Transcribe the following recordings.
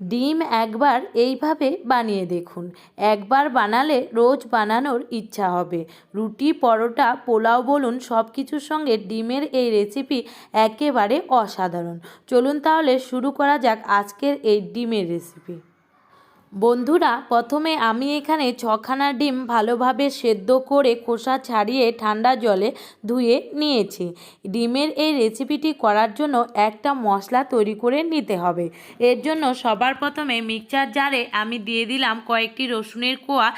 ডিম একবার এইভাবে বানিয়ে দেখুন। একবার বানালে রোজ বানানোর ইচ্ছা হবে। রুটি, পরোটা, পোলাও বলুন সব কিছুর সঙ্গে ডিমের এই রেসিপি একেবারে অসাধারণ। চলুন তাহলে শুরু করা যাক আজকের এই ডিমের রেসিপি বন্ধুরা, প্রথমে আমি এখানে ছখানা ডিম ভালোভাবে সেদ্ধ করে খোসা ছাড়িয়ে ঠান্ডা জলে ধুয়ে নিয়েছি। ডিমের এই রেসিপিটি করার জন্য একটা মশলা তৈরি করে নিতে হবে। এর জন্য সবার প্রথমে মিক্সচার জারে আমি দিয়ে দিলাম কয়েকটি রসুনের কোয়া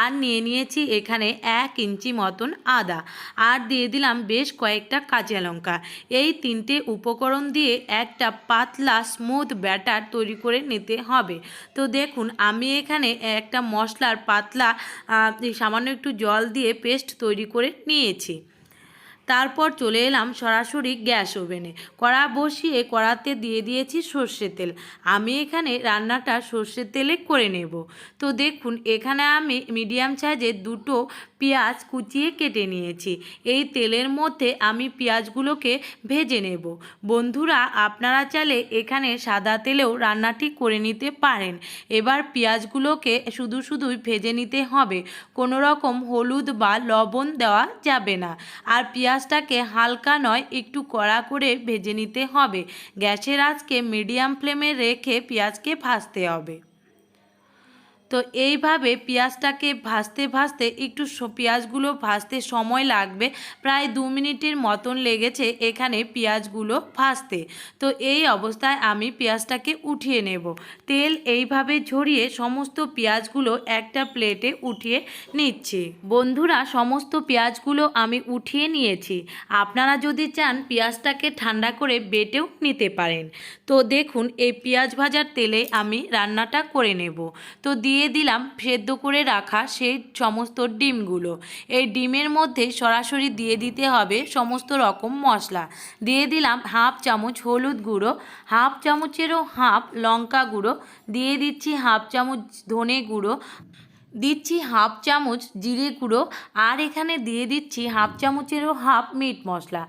আর নিয়ে নিয়েছি এখানে এক ইঞ্চি মতন আদা। আর দিয়ে দিলাম বেশ কয়েকটা কাঁচা লঙ্কা। এই তিনটে উপকরণ দিয়ে একটা পাতলা স্মুথ ব্যাটার তৈরি করে নিতে হবে। তো দেখুন আমি এখানে একটা মশলার পাতলা সামান্য একটু জল দিয়ে পেস্ট তৈরি করে নিয়েছি। তারপর চলে এলাম সরাসরি গ্যাস ওভেনে। কড়া বসিয়ে কড়াতে দিয়ে দিয়েছি সর্ষের তেল। আমি এখানে রান্নাটা সর্ষের তেলে করে নেব। তো দেখুন, এখানে আমি মিডিয়াম সাইজের দুটো পেঁয়াজ কুচিয়ে কেটে নিয়েছি। এই তেলের মধ্যে আমি পেঁয়াজগুলোকে ভেজে নেব। বন্ধুরা, আপনারা চাইলে এখানে সাদা তেলেও রান্নাটি করে নিতে পারেন। এবার পেঁয়াজগুলোকে শুধু শুধুই ভেজে নিতে হবে। কোনো রকম হলুদ বা লবণ দেওয়া যাবে না। আর পেঁয়াজটাকে হালকা নয়, একটু কড়া করে ভেজে নিতে হবে। গ্যাসের আজকে মিডিয়াম ফ্লেমে রেখে পেঁয়াজকে ভাজতে হবে। তো এইভাবে পেঁয়াজটাকে ভাজতে ভাজতে একটু পেঁয়াজগুলো ভাজতে সময় লাগবে। প্রায় দু মিনিটের মতন লেগেছে এখানে পেঁয়াজগুলো ভাজতে। তো এই অবস্থায় আমি পেঁয়াজটাকে উঠিয়ে নেব। তেল এইভাবে ঝরিয়ে সমস্ত পেঁয়াজগুলো একটা প্লেটে উঠিয়ে নিচ্ছি। বন্ধুরা, সমস্ত পেঁয়াজগুলো আমি উঠিয়ে নিয়েছি। আপনারা যদি চান পেঁয়াজটাকে ঠান্ডা করে বেটেও নিতে পারেন। তো দেখুন, এই পেঁয়াজ ভাজার তেলে আমি রান্নাটা করে নেব। তো দিয়ে দিলাম সেদ্ধ করে রাখা সেই সমস্ত ডিমগুলো। এই ডিমের মধ্যে সরাসরি দিয়ে দিতে হবে সমস্ত রকম মশলা। দিয়ে দিলাম হাফ চামচ হলুদ গুঁড়ো, হাফ চামচেরও হাফ লঙ্কা গুঁড়ো। দিয়ে দিচ্ছি হাফ চামচ ধনে গুঁড়ো। দিচ্ছি হাফ চামচ জিরে গুঁড়ো আর এখানে দিয়ে দিচ্ছি হাফ চামচেরও হাফ মিট মশলা।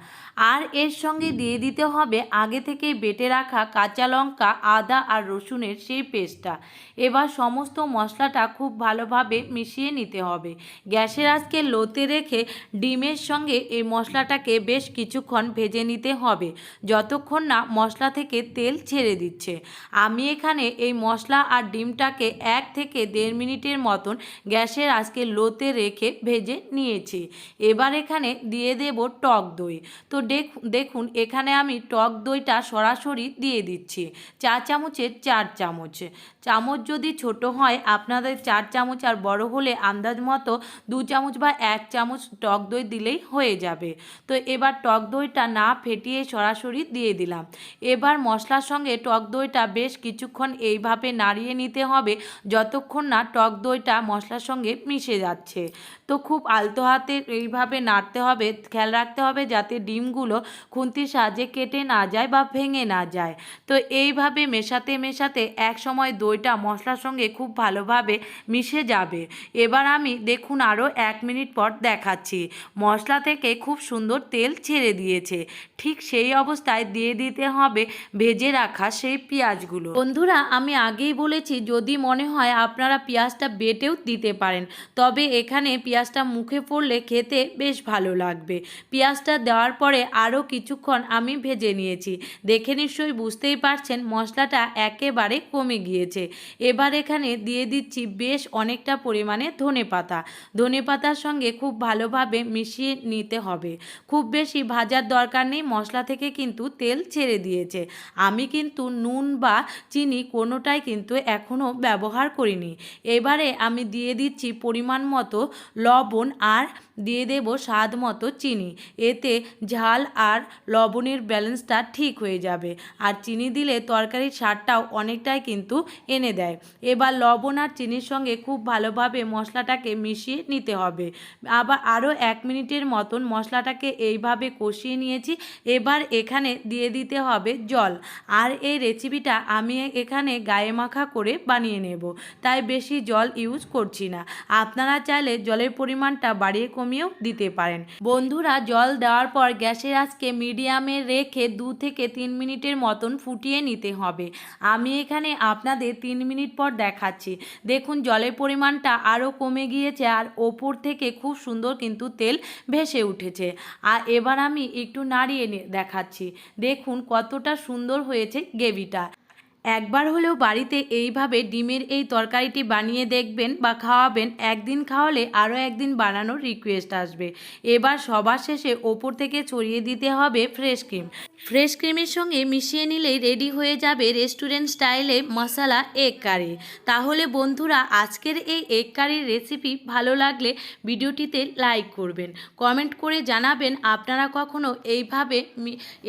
আর এর সঙ্গে দিয়ে দিতে হবে আগে থেকে বেটে রাখা কাঁচা লঙ্কা, আদা আর রসুনের সেই পেস্টটা। এবার সমস্ত মশলাটা খুব ভালোভাবে মিশিয়ে নিতে হবে। গ্যাসের আজকে লোতে রেখে ডিমের সঙ্গে এই মশলাটাকে বেশ কিছুক্ষণ ভেজে নিতে হবে। যতক্ষণ না মশলা থেকে তেল ছেড়ে দিচ্ছে। আমি এখানে এই মশলা আর ডিমটাকে এক থেকে দেড় মিনিটের মতন গ্যাসের আজকে লোতে রেখে ভেজে নিয়েছি। এবার এখানে দিয়ে দেব টক দই। তো দেখ- দেখুন, এখানে আমি টক দইটা সরাসরি দিয়ে দিচ্ছি। চা চামচের চার চামচ। চামচ যদি ছোট হয়, আপনাদের চার চামচ আর বড় হলে আন্দাজ মতো দু চামচ বা এক চামচ টক দই দিলেই হয়ে যাবে। তো এবার টক দইটা না ফেটিয়ে সরাসরি দিয়ে দিলাম। এবার মশলার সঙ্গে টক দইটা বেশ কিছুক্ষণ এইভাবে নাড়িয়ে নিতে হবে। যতক্ষণ না টক দইটা মশলার সঙ্গে মিশে যাচ্ছে। তো খুব আলতো হাতে এইভাবে নাড়তে হবে, খেয়াল রাখতে হবে যাতে ডিমগুলো খুন্তির সাহায্যে কেটে না যায় বা ভেঙে না যায়। তো এইভাবে মেশাতে মেশাতে এক সময় দইটা মশলার সঙ্গে খুব ভালোভাবে মিশে যাবে। এবার আমি দেখুন আরও এক মিনিট পর দেখাচ্ছি। মশলা থেকে খুব সুন্দর তেল ছেড়ে দিয়েছে। ঠিক সেই অবস্থায় দিয়ে দিতে হবে ভেজে রাখা সেই পেঁয়াজগুলো। বন্ধুরা, আমি আগেই বলেছি, যদি মনে হয় আপনারা পেঁয়াজটা বেটেও দিতে পারেন। তবে এখানে পেঁয়াজটা মুখে পড়লে খেতে বেশ ভালো লাগবে। পেঁয়াজটা দেওয়ার পরে আরও কিছুক্ষণ আমি ভেজে নিয়েছি। দেখে নিশ্চয়ই বুঝতেই পারছেন মশলাটা একেবারে কমে গিয়েছে। এবার এখানে দিয়ে দিচ্ছি বেশ অনেকটা পরিমাণে ধনে পাতা ধনে পাতার সঙ্গে খুব ভালোভাবে মিশিয়ে নিতে হবে। খুব বেশি ভাজার দরকার নেই, মশলা থেকে কিন্তু তেল ছেড়ে দিয়েছে। আমি কিন্তু নুন বা চিনি কোনোটাই কিন্তু এখনও ব্যবহার করিনি। এবারে আমি দিয়ে দিচ্ছি পরিমাণ মতো লবণ আর দিয়ে দেব স্বাদ মতো চিনি। এতে ঝাল আর লবণের ব্যালেন্সটা ঠিক হয়ে যাবে। আর চিনি দিলে তরকারির স্বাদটাও অনেকটাই কিন্তু এনে দেয়। এবার লবণ আর চিনির সঙ্গে খুব ভালোভাবে মশলাটাকে মিশিয়ে নিতে হবে। আবার আরও এক মিনিটের মতন মশলাটাকে এইভাবে কষিয়ে নিয়েছি। এবার এখানে দিয়ে দিতে হবে জল। আর এই রেসিপিটা আমি এখানে গায়ে মাখা করে বানিয়ে নেব। তাই বেশি জল ইউজ করছি না। আপনারা চাইলে জলের পরিমাণটা বাড়িয়ে কমিয়েও দিতে পারেন। বন্ধুরা, জল দেওয়ার পর গ্যাসের আজকে মিডিয়ামে রেখে দু থেকে তিন মিনিটের মতন ফুটিয়ে নিতে হবে। আমি এখানে আপনাদের তিন মিনিট পর দেখাচ্ছি। দেখুন, জলের পরিমাণটা আরও কমে গিয়েছে আর ওপর থেকে খুব সুন্দর কিন্তু তেল ভেসে উঠেছে। আর এবার আমি একটু নাড়িয়ে দেখাচ্ছি। দেখুন কতটা সুন্দর হয়েছে গ্রেভিটা। একবার হলেও বাড়িতে এইভাবে ডিমের এই তরকারিটি বানিয়ে দেখবেন বা খাওয়াবেন, একদিন খাওয়ালে আরও একদিন বানানোর রিকোয়েস্ট আসবে। এবার সবার শেষে ওপর থেকে ছড়িয়ে দিতে হবে ফ্রেশ ক্রিম ফ্রেশ ক্রিমের সঙ্গে মিশিয়ে নিলেই রেডি হয়ে যাবে রেস্টুরেন্ট স্টাইলে মশলা এগ কারি তাহলে বন্ধুরা, আজকের এই এগ কারির রেসিপি ভালো লাগলে ভিডিওটিতে লাইক করবেন। কমেন্ট করে জানাবেন আপনারা কখনো এইভাবে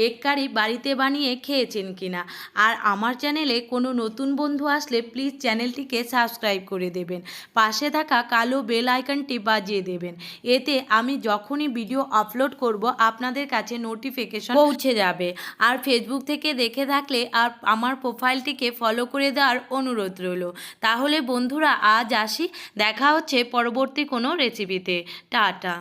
এগ কারি বাড়িতে বানিয়ে খেয়েছেন কিনা। আর আমার চ্যানেলে কোনো নতুন বন্ধু আসলে প্লিজ চ্যানেলটিকে সাবস্ক্রাইব করে দেবেন। পাশে থাকা কালো বেল আইকনটি বাজিয়ে দেবেন। এতে আমি যখনই ভিডিও আপলোড করব, আপনাদের কাছে নোটিফিকেশন পৌঁছে যাবে। আর ফেসবুক থেকে দেখে থাকলে আর আমার প্রোফাইলটিকে ফলো করে দেওয়ার অনুরোধ রইল। তাহলে বন্ধুরা, আজ আসি। দেখা হচ্ছে পরবর্তী কোনো রেসিপিতে টাটা।